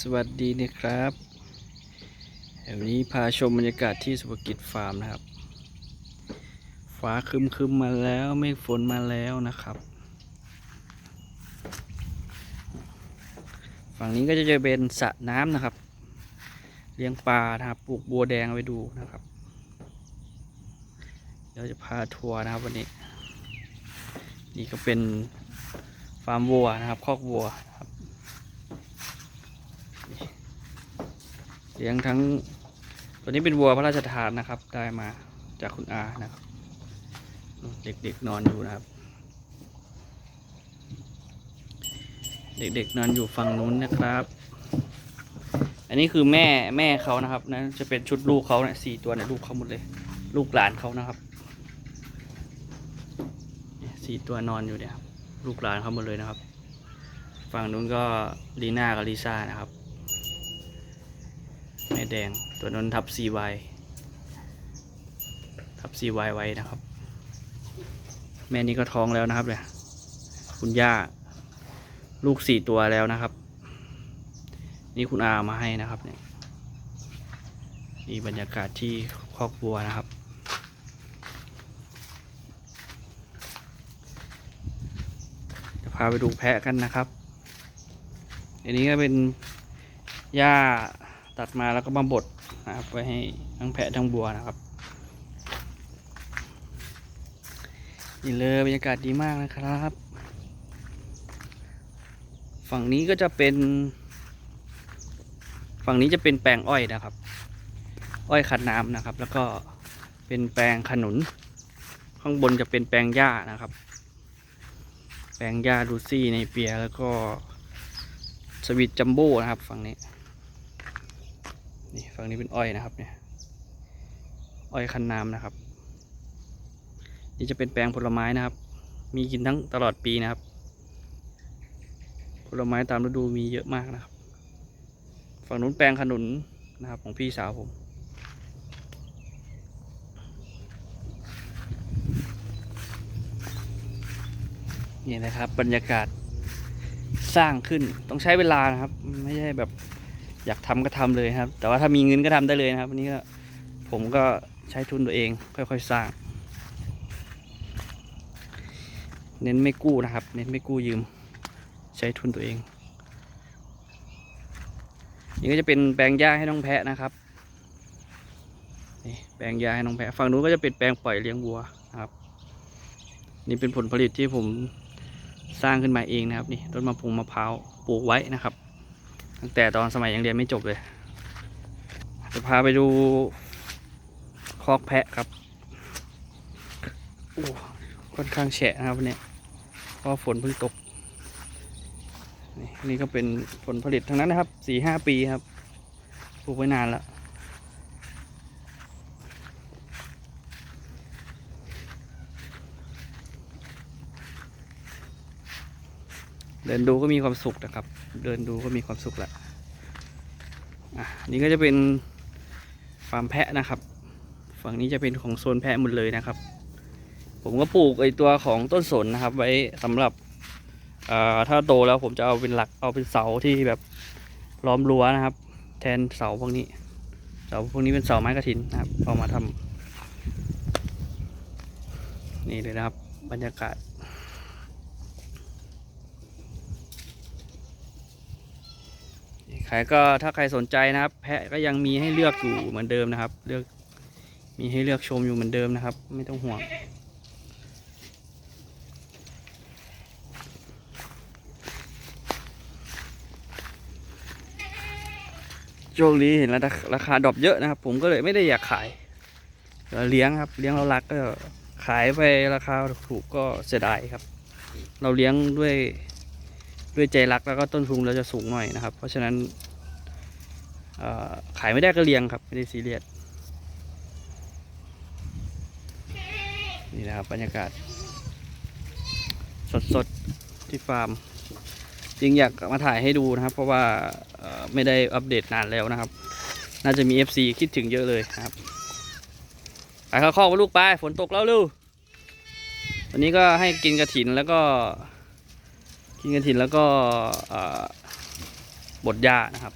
สวัสดีนะครับวันนี้พาชมบรรยากาศที่สุภกิจฟาร์มนะครับ ฟ้าคึมๆมมาแล้วเมฆฝนมาแล้วนะครับ ฝั่งนี้ก็จะจะเป็นสระน้ำนะครับ เลี้ยงปลานะครับ ปลูกบัวแดงไว้ดูนะครับ เดี๋ยวจะพาทัวร์นะครับวันนี้ นี่ก็เป็นฟาร์มวัวนะครับ คอกวัวนะครับ เลี้ยงทั้ง ตัวนี้เป็นวัวพระราชทานนะครับ ได้มาจากคุณอานะครับ เด็กๆนอนอยู่นะครับ เด็กๆนอนอยู่ฝั่งนู้นนะครับ อันนี้คือแม่แม่เขานะครับนะจะเป็นชุดลูกเขาเนี่ยสี่ตัวเนี่ยลูกเขาหมดเลย ลูกหลานเขานะครับสี่ตัวนอนอยู่เนี่ยลูกหลานเขาหมดเลยนะครับ ฝั่งนู้นก็ลีน่ากับลิซ่านะครับ แม่แดง ตัวนนทับ CY ทับ CY ไว้นะครับ แม่นี้ก็ท้องแล้วนะครับเนี่ยคุณย่า ลูกสี่ตัวแล้วนะครับ นี่คุณอามาให้นะครับเนี่ยนี่บรรยากาศที่คอกบัวนะครับ จะพาไปดูแพะกันนะครับอันนี้ก็เป็นหญ้า ตัดมาแล้วก็มาบดนะครับไว้ให้ทั้งแพะทั้งบัวนะครับนี่เลยบรรยากาศดีมากนะครับ ฝั่งนี้ก็จะเป็น ฝั่งนี้จะเป็นแปลงอ้อยนะครับ อ้อยขัดน้ำนะครับ แล้วก็เป็นแปลงขนุน ข้างบนจะเป็นแปลงหญ้านะครับ แปลงหญ้าลูซี่ในเปียแล้วก็สวิตจัมโบ้นะครับ ฝั่งนี้ นี่ฝั่งนี้เป็นอ้อยนะครับเนี่ยอ้อยคันน้ำนะครับ นี่จะเป็นแปลงผลไม้นะครับ มีกินทั้งตลอดปีนะครับ ผลไม้ตามฤดูมีเยอะมากนะครับ ฝั่งนู้นแปลงขนุนนะครับของพี่สาวผมนี่นะครับบรรยากาศสร้างขึ้นต้องใช้เวลานะครับ ไม่ใช่แบบ อยากทำก็ทำเลยครับ แต่ว่าถ้ามีเงินก็ทำได้เลยนะครับอันนี้ก็ผมก็ใช้ทุนตัวเองค่อยๆสร้าง เน้นไม่กู้นะครับ เน้นไม่กู้ยืม ใช้ทุนตัวเองนี่ก็จะเป็นแปลงหญ้าให้น้องแพะนะครับนี่แปลงหญ้าให้น้องแพะฝั่งนู้นก็จะเป็นแปลงปล่อยเลี้ยงวัวนะครับ นี่เป็นผลผลิตที่ผมสร้างขึ้นมาเองนะครับ นี่ต้นมะพร้าวมะพร้าวปลูกไว้นะครับ ตั้งแต่ตอนสมัยยังเรียนไม่จบเลย จะพาไปดูคอกแพะครับโอ้ค่อนข้างแฉะนะครับวันนี้เพราะฝนเพิ่งตกนี่นี่ก็เป็นผลผลิตทั้งนั้นนะครับสี่ห้าปีครับปลูกไว้นานแล้ว เดินดูก็มีความสุขนะครับ เดินดูก็มีความสุขละอะนี่ก็จะเป็นฟาร์มแพะนะครับ ฝั่งนี้จะเป็นของโซนแพะหมดเลยนะครับ ผมก็ปลูกไอตัวของต้นสนนะครับ ไว้สำหรับอ่าถ้าโตแล้วผมจะเอาเป็นหลักเอาเป็นเสาที่แบบล้อมรั้วนะครับ แทนเสาพวกนี้เสาพวกนี้เป็นเสาไม้กระถินนะครับเอามาทำนี่เลยนะครับ บรรยากาศ ใครก็ถ้าใครสนใจนะครับ แพะก็ยังมีให้เลือกอยู่เหมือนเดิมนะครับ เลือกมีให้เลือกชมอยู่เหมือนเดิมนะครับ ไม่ต้องห่วง ช่วงนี้เห็นแล้วราคาดรอปเยอะนะครับ ผมก็เลยไม่ได้อยากขายเราเลี้ยงครับ เลี้ยงเรารักก็ขายไปราคาถูกก็เสียดายครับ เราเลี้ยงด้วย ด้วยใจรักแล้วก็ต้นทุนเราจะสูงหน่อยนะครับ เพราะฉะนั้นขายไม่ได้ก็เลี้ยงครับ ไม่ได้ซีเรียสนี่นะครับบรรยากาศ สดๆ ที่ฟาร์มจริงอยากมาถ่ายให้ดูนะครับ เพราะว่าไม่ได้อัปเดตนานแล้วนะครับ น่าจะมี FC คิดถึงเยอะเลยครับไปเข้าข้อกับลูกไปฝนตกแล้วลูกวันนี้ก็ให้กินกระถินแล้วก็ กินกระถินแล้วก็บดหญ้านะครับ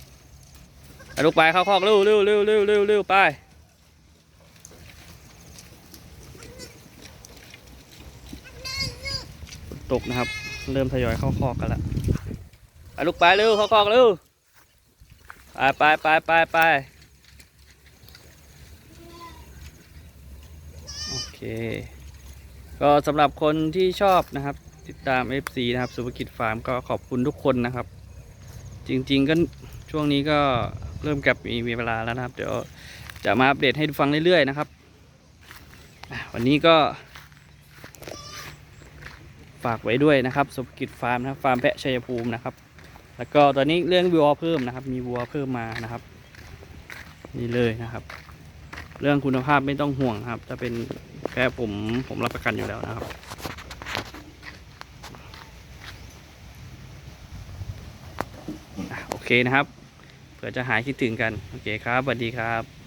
ลูกไปเข้าคอกเร็วเร็วเร็วเร็วเร็วเร็วไปตกนะครับ เริ่มทยอยเข้าคอกกันแล้วลูกไปเร็วเข้าคอกเร็วไปไปไปไปไปโอเค ก็สำหรับคนที่ชอบนะครับ ติดตาม FC นะครับสุภกิจฟาร์มก็ขอบคุณทุกคนนะครับ จริง ๆ ก็ช่วงนี้ก็เริ่มกลับมีเวลาแล้วนะครับ เดี๋ยวจะมาอัปเดตให้ฟังเรื่อยๆนะครับ วันนี้ก็ ฝากไว้ด้วยนะครับสุภกิจฟาร์มนะครับฟาร์มแพะชัยภูมินะครับ แล้วก็ตอนนี้เรื่องวัวเพิ่มนะครับ มีวัวเพิ่มมานะครับ นี่เลยนะครับ เรื่องคุณภาพไม่ต้องห่วงครับถ้าเป็นแพะผมผมรับประกันอยู่แล้วนะครับ อะโอ เคนะครับ เผื่อจะหายคิดถึงกัน โอเคครับสวัสดีครับ